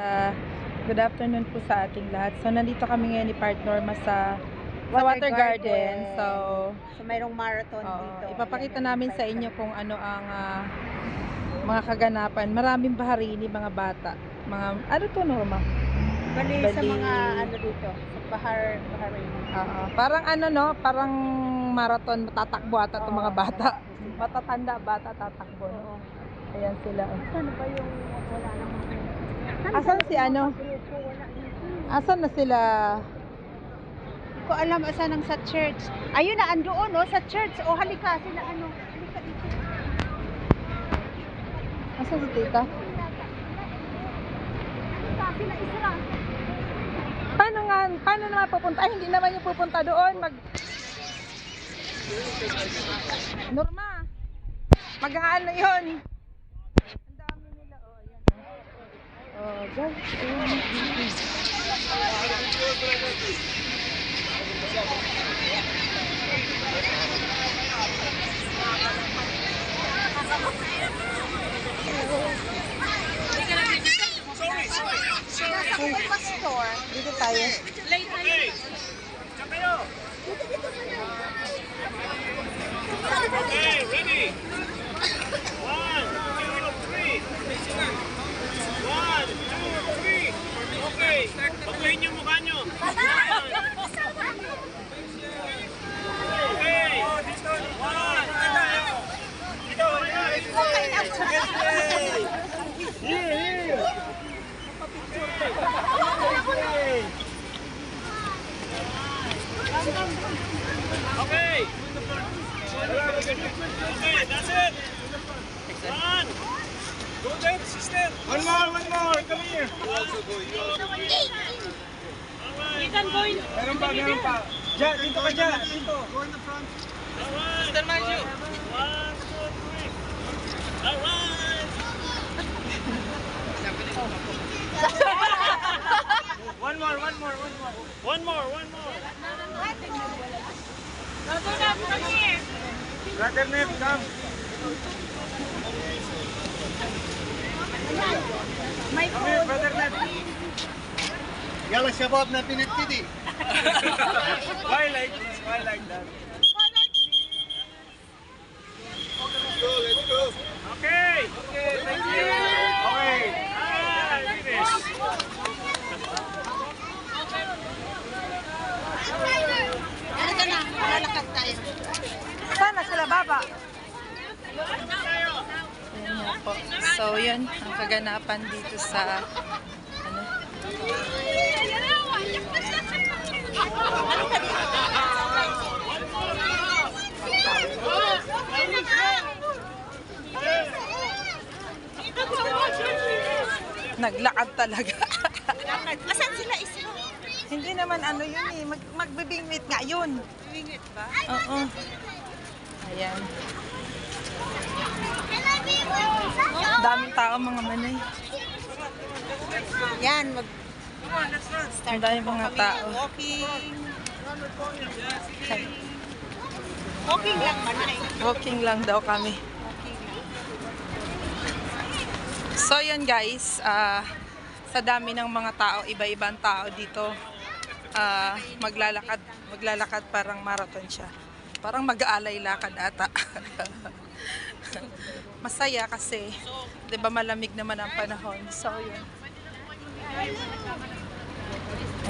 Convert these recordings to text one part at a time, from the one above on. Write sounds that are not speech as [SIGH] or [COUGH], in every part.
Uh, good afternoon po sa ating lahat. So, nandito kami ngayon ni Part Norma sa, sa Water Water Garden. Garden. So, So, mayroong marathon oo, dito. ipapakita Ayan, namin sa inyo kung ano ang ah, mga kaganapan. Maraming baharini, mga bata. Mga, ano to Norma? Bali, sa Bali. mga ano dito, sa Bahar, Bahrain. Oo. parang ano no, parang marathon, matatakbo ata itong mga bata. Matatanda bata, tatakbo. No? Ayan sila. Ano ba yung wala namang Asan si ano? Asan na sila? Hindi ko alam asan ang sa church. Ayun na, andoon, oh, sa church. O, halika sila, ano, halika dito. Asan si tita? Sila isra. Paano nga, paano naman pupunta? Ay, hindi naman yung pupunta doon. Mag... Norma, mag-aano yun? Ang dami nila, oh, ayan. Store. Dito. Okay, ready? One, two, three. One, two, three. Okay. Pagpuhin yung mukha nyo. Okay. One. Dito, dito. Okay. Okay, that's it. One. Go there, sister. One more, one more. Come here. You can go in. Meron pa, meron pa. Diyan, dito ka dyan. Dito. Go in the front. Alright. Sister, mind you. One, Brother Ned, come. May Come here, brother Ned. يلا شباب نبي نبتدي Why like this? Why like that? Okay. Okay, thank you. Po. So, yun ang kaganapan dito sa ano, naglakad talaga. Asan sila isra? Hindi naman ano yun eh. Mag, magbibingwit nga yun. Wingit ba? Oo. Ayan. Daming tao mga manay. Yan, mag Ang daming mga tao. walking. Walking lang ba na Walking lang daw kami. So yun guys, ah, sa dami ng mga tao, iba-ibang tao dito, ah, maglalakad, maglalakad parang marathon siya. Parang mag-aalay lakad ata. [LAUGHS] Masaya kasi, 'di ba malamig naman ang panahon. So yun.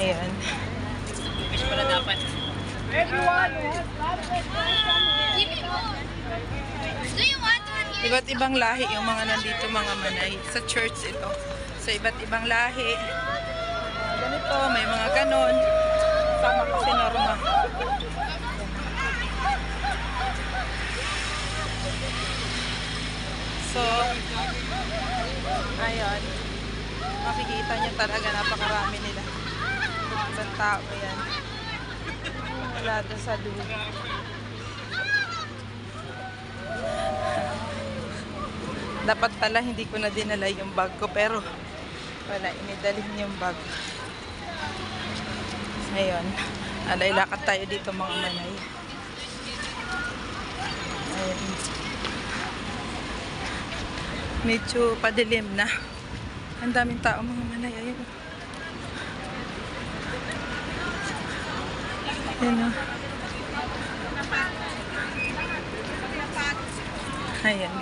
Ayan. Do you want one here? Iba't ibang lahi yung mga nandito mga manay. Sa church ito. So iba't ibang lahi. Ganito, may mga ganon. Sama ko si Norma. So, ayun. Makikita niyo talaga napakarami nila. Ibang tao yan. Wala doon sa dulo. Dapat pala hindi ko na dinala yung bag ko pero wala, inidalhin yung bag. Ngayon, alay lakad tayo dito mga manay. Ayun. Medyo padilim na. Ang daming tao mga manay. Ayun. Ayun o. Ayan.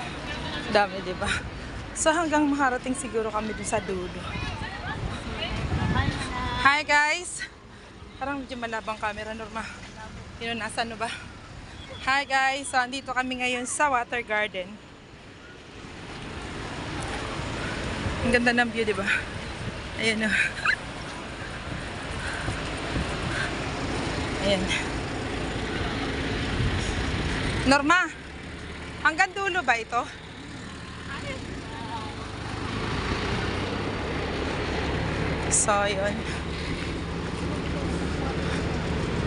Dami, di ba? So hanggang makarating siguro kami dun sa dulo. Hi guys! Parang medyo malabang camera, Norma. Yun, nasa ano ba? Hi guys! So, andito kami ngayon sa water garden. Ang ganda ng view, di ba? Ayan o. Ayan. Norma, hanggang dulo ba ito? So, yun.